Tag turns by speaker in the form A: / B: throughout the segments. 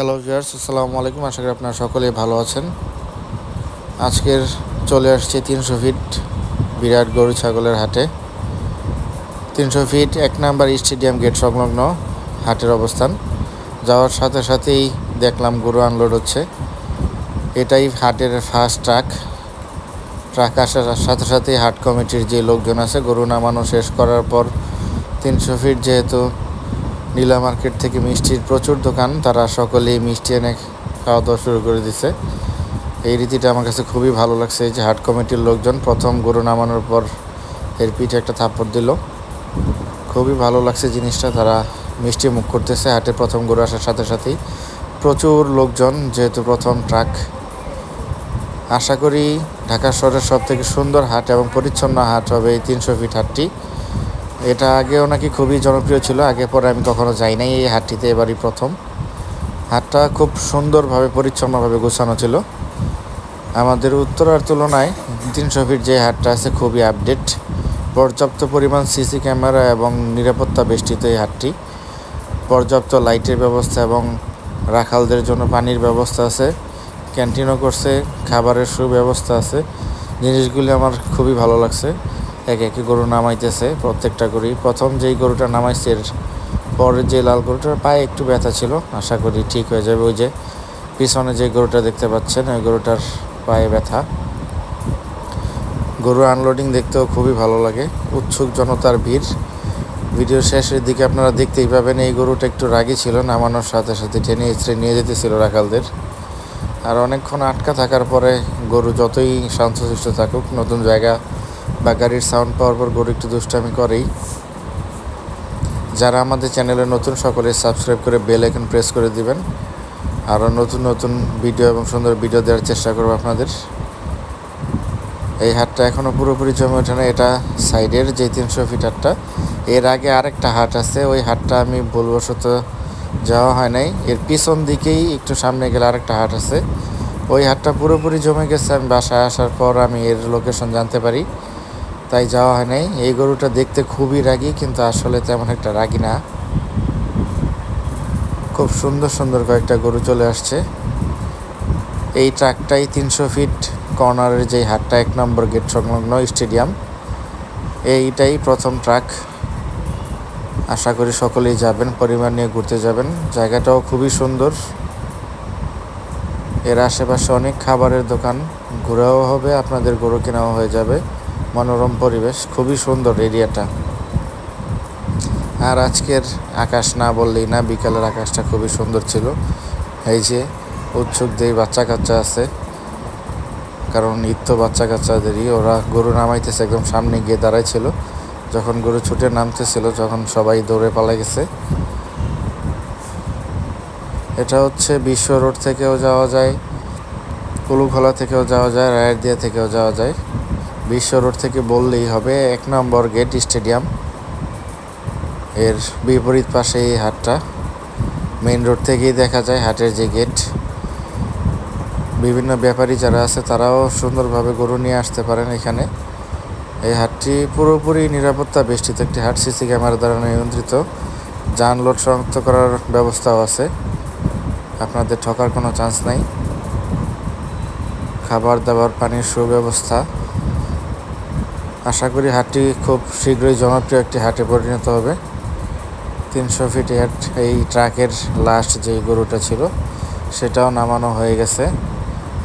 A: Hello viewers আসসালামু আলাইকুম আশা করি আপনারা সকলেই ভালো আছেন আজকের চলে আসছে তিনশো ফিট বিরাট গরু ছাগলের হাটে। তিনশো ফিট এক নাম্বার স্টেডিয়াম গেট সংলগ্ন হাটের অবস্থান। যাওয়ার সাথে সাথেই দেখলাম গরু আনলোড হচ্ছে। এটাই হাটের ফার্স্ট ট্রাক ট্রাক আসার সাথে সাথেই হাট কমিটির যে লোকজন আছে, গরু নামানো শেষ করার পর তিনশো ফিট যেহেতু নীলা মার্কেট থেকে মিষ্টির প্রচুর দোকান। তারা সকলেই মিষ্টি এনে খাওয়া দাওয়া শুরু করে দিছে। এই রীতিটা আমার কাছে খুবই ভালো লাগছে। এই যে হাট কমিটির লোকজন প্রথম গরু নামানোর পর এর পিঠে একটা থাপ্পড় দিল। খুবই ভালো লাগছে জিনিসটা। তারা মিষ্টি মুখ করতেছে। হাটে প্রথম গরু আসার সাথে সাথেই প্রচুর লোকজন, যেহেতু প্রথম ট্রাক। আশা করি ঢাকা শহরের সব থেকে সুন্দর হাট এবং পরিচ্ছন্ন হাট হবে এই তিনশো ফিট হাটটি। এটা আগেও নাকি খুবই জনপ্রিয় ছিল, আগে পরে আমি কখনো যাই নাই এই হাটটিতে, এবারই প্রথম। হাটটা খুব সুন্দরভাবে, পরিচ্ছন্নভাবে গোছানো ছিল। আমাদের উত্তরার তুলনায় তিনশো ফিট যে হাটটা আছে খুবই আপডেট পর্যাপ্ত পরিমাণ সিসি ক্যামেরা এবং নিরাপত্তা বেষ্টিত এই হাটটি। পর্যাপ্ত লাইটের ব্যবস্থা এবং রাখালদের জন্য পানির ব্যবস্থা আছে। ক্যান্টিনও করছে, খাবারের সুব্যবস্থা আছে। জিনিসগুলি আমার খুবই ভালো লাগছে। এক একে গরু নামাইতেছে, প্রত্যেকটা গরুই। প্রথম যেই গরুটা নামাইছে, এর পরের যে লাল গরুটার পায়ে একটু ব্যথা ছিল, আশা করি ঠিক হয়ে যাবে। ওই যে পিছনে যে গরুটা দেখতে পাচ্ছেন, ওই গরুটার পায়ে ব্যথা। গরু আনলোডিং দেখতেও খুবই ভালো লাগে, উৎসুক জনতার ভিড়। ভিডিও শেষের দিকে আপনারা দেখতেই পাবেন, এই গরুটা একটু রাগি ছিল, নামানোর সাথে সাথে টেনে ইস্ত্রে নিয়ে যেতেছিল রাখালদের। আর অনেকক্ষণ আটকা থাকার পরে গরু যতই শান্তশিষ্ট থাকুক, নতুন জায়গা বা গাড়ির সাউন্ড পাওয়ার পর গরু একটু দুষ্টামি করেই। যারা আমাদের চ্যানেলে নতুন সকলে সাবস্ক্রাইব করে বেল আইকন প্রেস করে দিবেন। আরও নতুন নতুন ভিডিও এবং সুন্দর ভিডিও দেওয়ার চেষ্টা করব আপনাদের। এই হাটটা এখনও পুরোপুরি জমে ওঠে না, এটা সাইডের যে তিনশো ফিট হাটটা। এর আগে আরেকটা হাট আছে, ওই হাটটা আমি ভুলবশত যাওয়া হয় নাই। এর পিছন দিকেই একটু সামনে গেলে আরেকটা হাট আছে। ওই হাটটা পুরোপুরি জমে গেছে, আমি বাসায় আসার পর আমি এর লোকেশন জানতে পারি। তাই যাওয়া হয় নাই। এই গরুটা দেখতে খুবই রাগি, কিন্তু আসলে তেমন একটা রাগি না। খুব সুন্দর সুন্দর কয়েকটা গরু চলে আসছে। এই ট্রাকটাই তিনশো ফিট কর্নারের যে হাটটা, এক নম্বর গেট সংলগ্ন স্টেডিয়াম। এইটাই প্রথম ট্রাক। আশা করি সকলেই যাবেন, পরিবার নিয়ে ঘুরতে যাবেন। জায়গাটাও খুবই সুন্দর। এর আশেপাশে অনেক খাবারের দোকান। ঘোরাও হবে, আপনাদের গরু কেনাও হয়ে যাবে। মনোরম পরিবেশ, খুবই সুন্দর এরিয়াটা। আর আজকের আকাশ না বললেই না, বিকালের আকাশটা খুবই সুন্দর ছিল। এই যে উৎসুক দিয়ে বাচ্চা কাচ্চা আছে, কারণ ঈদ তো বাচ্চা কাচ্চাদেরই ওরা গরু নামাইতেছে একদম সামনে গিয়ে দাঁড়াইছিল। যখন গরু ছুটে নামতেছিল যখন সবাই দৌড়ে পালা গেছে। এটা হচ্ছে বিশ্ব রোড থেকেও যাওয়া যায় কুলুখলা থেকেও যাওয়া যায় রায়ের দিয়া থেকেও যাওয়া যায়। বিশ্ব রোড থেকে বললেই হবে, এক নম্বর গেট স্টেডিয়াম। এর বিপরীত পাশে এই হাটটা। মেইন রোড থেকেই দেখা যায় হাটের যে গেট। বিভিন্ন ব্যাপারী যারা আছে, তারাও সুন্দরভাবে গরু নিয়ে আসতে পারেন এখানে। এই হাটটি পুরোপুরি নিরাপত্তা বেষ্টিত একটি হাট। সিসি ক্যামেরা দ্বারা নিয়ন্ত্রিত। যান লোড শনাক্ত করার ব্যবস্থাও আছে। আপনাদের ঠকার কোনো চান্স নাই। খাবার দাবার, পানির সুব্যবস্থা। আশা করি হাটটি খুব শীঘ্রই জনপ্রিয় একটি হাটে পরিণত হবে। তিনশো ফিট হাট এই ট্রাকের লাস্ট যে গরুটা ছিল, সেটাও নামানো হয়ে গেছে।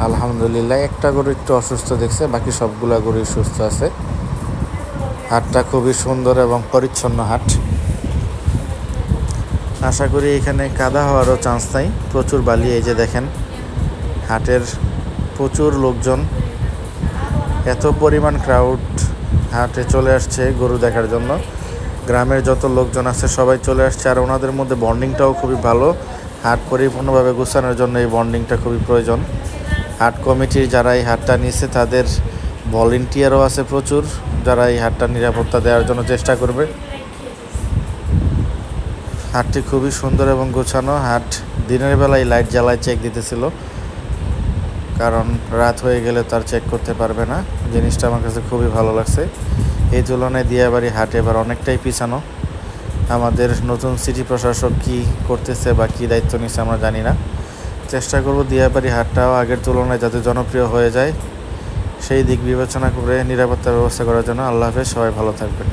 A: আলহামদুলিল্লাহ, একটা গরু একটু অসুস্থ দেখছে, বাকি সবগুলা গরুই সুস্থ আছে। হাটটা খুবই সুন্দর এবং পরিচ্ছন্ন হাট। আশা করি এখানে কাদা হওয়ারও চান্স নাই, প্রচুর বালি, এই যে দেখেন, হাটের প্রচুর লোকজন। এত পরিমাণ ক্রাউড হাটে চলে আসছে গরু দেখার জন্য। গ্রামের যত লোকজন আছে সবাই চলে আসছে আর ওনাদের মধ্যে বন্ডিংটাও খুবই ভালো। হাট পরিপূর্ণভাবে গুছানোর জন্য এই বন্ডিংটা খুবই প্রয়োজন। হাট কমিটির যারা এই হাটটা নিচ্ছে তাদের ভলেন্টিয়ারও আছে প্রচুর, যারা এই হাটটা নিরাপত্তা দেওয়ার জন্য চেষ্টা করবে। হাটটি খুবই সুন্দর এবং গোছানো। হাট দিনের বেলায় লাইট জ্বালায় চেক দিতেছিল। কারণ রাত হয়ে গেলে তার চেক করতে পারবে না। জিনিসটা আমার কাছে খুবই ভালো লাগছে। এই তুলনায় দিয়াবাড়ি হাট এবার অনেকটাই পিছানো। আমাদের নতুন সিটি প্রশাসক কি করতেছে বা কী দায়িত্ব নিচ্ছে আমরা জানি না। চেষ্টা করব দিয়াবাড়ি হাটটাও আগের তুলনায় যাতে জনপ্রিয় হয়ে যায়। সেই দিক বিবেচনা করে নিরাপত্তা ব্যবস্থা করার জন্য। আল্লাহ হাফেজ, সবাই ভালো থাকবেন।